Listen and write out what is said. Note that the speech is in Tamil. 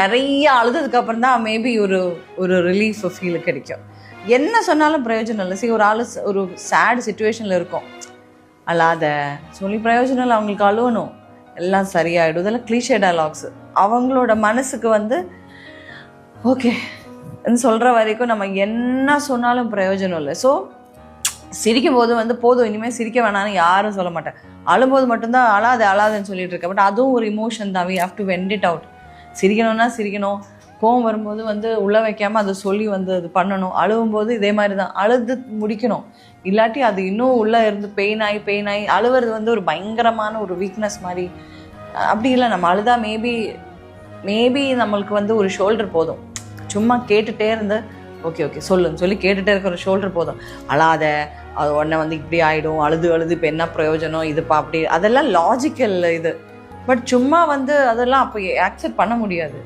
நிறைய அழுததுக்கப்புறம் தான் மேபி ஒரு ஒரு ரிலீஃப் ஃபீல் கிடைக்கும். என்ன சொன்னாலும் பிரயோஜனம் இல்லை. சரி ஒரு ஆள் ஒரு சேட் சுச்சுவேஷனில் இருக்கும். அழாத. சொல்லி பிரயோஜனம் இல்லை. அவங்களுக்கு அழுவணும். எல்லாம் சரியாயிடும். இதெல்லாம் கிளீஷே டயலாக்ஸ் அவங்களோட மனசுக்கு வந்து ஓகே சொல்கிற வரைக்கும் நம்ம என்ன சொன்னாலும் பிரயோஜனம் இல்லை. ஸோ சிரிக்கும் போது வந்து போதும் இனிமேல் சிரிக்க வேணாம்னு யாரும் சொல்ல மாட்டேன். அழும்போது மட்டும்தான் அழாத அழாதுன்னு சொல்லிட்டு இருக்கேன் பட் அதுவும் ஒரு இமோஷன் தான். We have to vent it out சிரிக்கணும்னா சிரிக்கணும். கோவம் வரும்போது வந்து உள்ள வைக்காமல் அதை சொல்லி வந்து அது பண்ணணும். அழுகும்போது இதே மாதிரி தான் அழுது முடிக்கணும். இல்லாட்டி அது இன்னும் உள்ளே இருந்து பெயின் ஆகி பெயின் ஆகி அழுவுறது வந்து ஒரு பயங்கரமான ஒரு வீக்னஸ் மாதிரி. அப்படி இல்லை. நம்ம அழுதா மேபி மேபி நம்மளுக்கு வந்து ஒரு ஷோல்டர் போதும். சும்மா கேட்டுட்டே இருந்து ஓகே ஓகே சொல்லுன்னு சொல்லி கேட்டுகிட்டே இருக்கிற ஷோல்டர் போதும். அழாத. அது உடனே வந்து இப்படி ஆகிடும் அழுது அழுது இப்போ என்ன பிரயோஜனம்? இதுப்பா அப்படி. அதெல்லாம் லாஜிக்கல் இது. பட் சும்மா வந்து அதெல்லாம் அப்போ ஆக்செப்ட் பண்ண முடியாது.